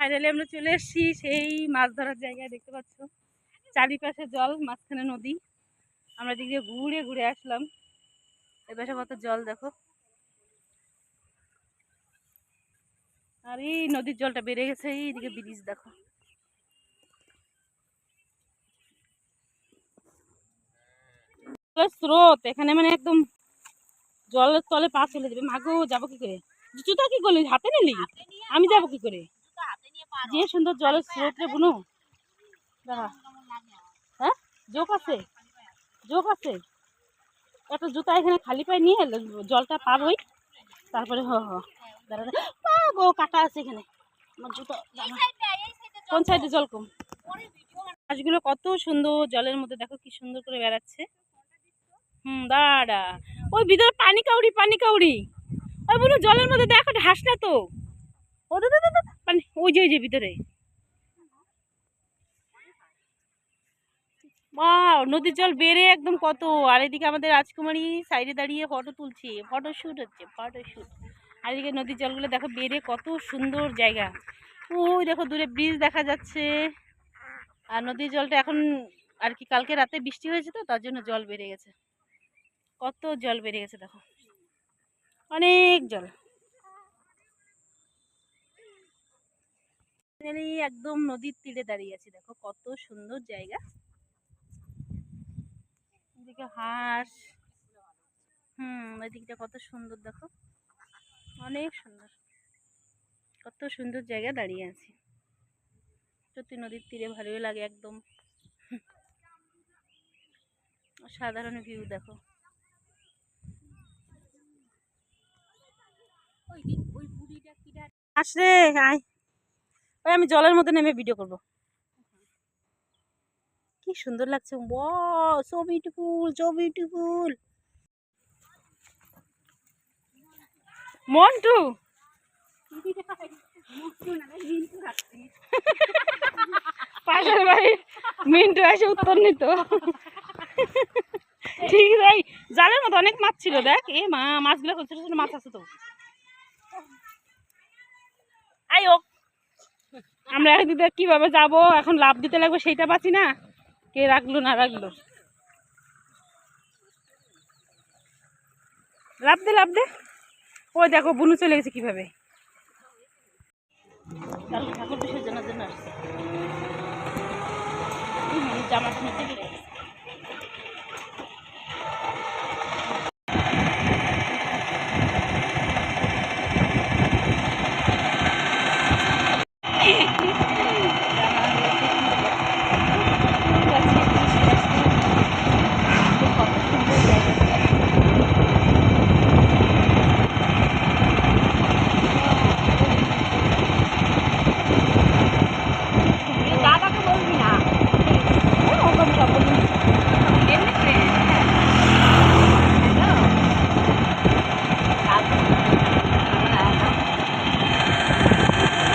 Finally আমরা চলে এসেছি সেই মাছ ধরার জায়গায়, দেখতে পাচ্ছ? চারিপাশে জল, মাঝখানে নদী। আমরা দিক ঘুরে ঘুরে আসলাম। এপাশে কত জল, দেখো। আর এই নদীর জলটা বেড়ে গেছে এইদিকে ব্রিজ, দেখো। স্রোত, এখানে মানে একদম জলের তলে পা চলে যাবে। মাগো যাব কি করে? জুতা কি করলি? হাতে নিলি? আমি যাব কি করে? যে সুন্দর জলের স্রোত রে বুনু। দাঁড়া। হ্যাঁ? জোক আছে? জোক আছে? একটা জুতা এখানে খালি পায়ে নিয়ে জলটা পার হই তারপরে হ হ। দাঁড়া। গো কাটা আছে এখানে। আমার জুতো। কোন সাইডে জল কম? মাছগুলো কত সুন্দর জলের মধ্যে দেখো কি সুন্দর করে বেড়াচ্ছে। হুম দাঁড়া। ওই ভিতরে পানি কাউড়ি পানি কাউড়ি ওই বলো জলের মধ্যে দেখো হাস না তো। ও দে দে দে দে, পানি ওই যে ওই যে ভিতরে। বাহ নদীর জল বেড়ে একদম কত। আর এদিকে আমাদের রাজকুমারী সাইডে দাঁড়িয়ে ফটো তুলছে। ফটো শ্যুট হচ্ছে ফটো শ্যুট আর এদিকে নদীর জলগুলো দেখো, বেড়ে কত সুন্দর জায়গা। ওই দেখো, দূরে ব্রিজ দেখা যাচ্ছে। আর নদীর জলটা এখন আর কি, কালকে রাতে বৃষ্টি হয়েছে তো, তার জন্য জল বেড়ে গেছে। কত জল বেড়ে গেছে দেখো। অনেক জল। Finally একদম নদীর তীরে দাঁড়িয়ে আছি। দেখো কত সুন্দর জায়গা। এদিকে হাঁস। হুম এদিকটা কত সুন্দর দেখো। অনেক সুন্দর। কত সুন্দর জায়গা দাঁড়িয়ে আছি। সত্যি নদীর তীরে ভালোই লাগে একদম। সাধারণ ভিউ দেখো। আসরে আয়। ওই আমি জলের মধ্যে নেমে ভিডিও করব। কি সুন্দর লাগছে। Wow so beautiful so beautiful Montu! পাশের মিন্টু এসে উত্তর নিত। ঠিক তাই, জালের মতো অনেক মাছ ছিল, দেখ। এ মা, মাছগুলো ছোট ছোট মাছ আছে তো। আয়ো আমরা একদিকে কীভাবে যাব? এখন লাভ দিতে লাগবে, সেইটা পাচ্ছি না। কে রাখল, না রাখল? লাভ দে লাভ দে। ও দেখো, বুনু চলে গেছে কীভাবে। বিসর্জনের জন্য জামা শুনতে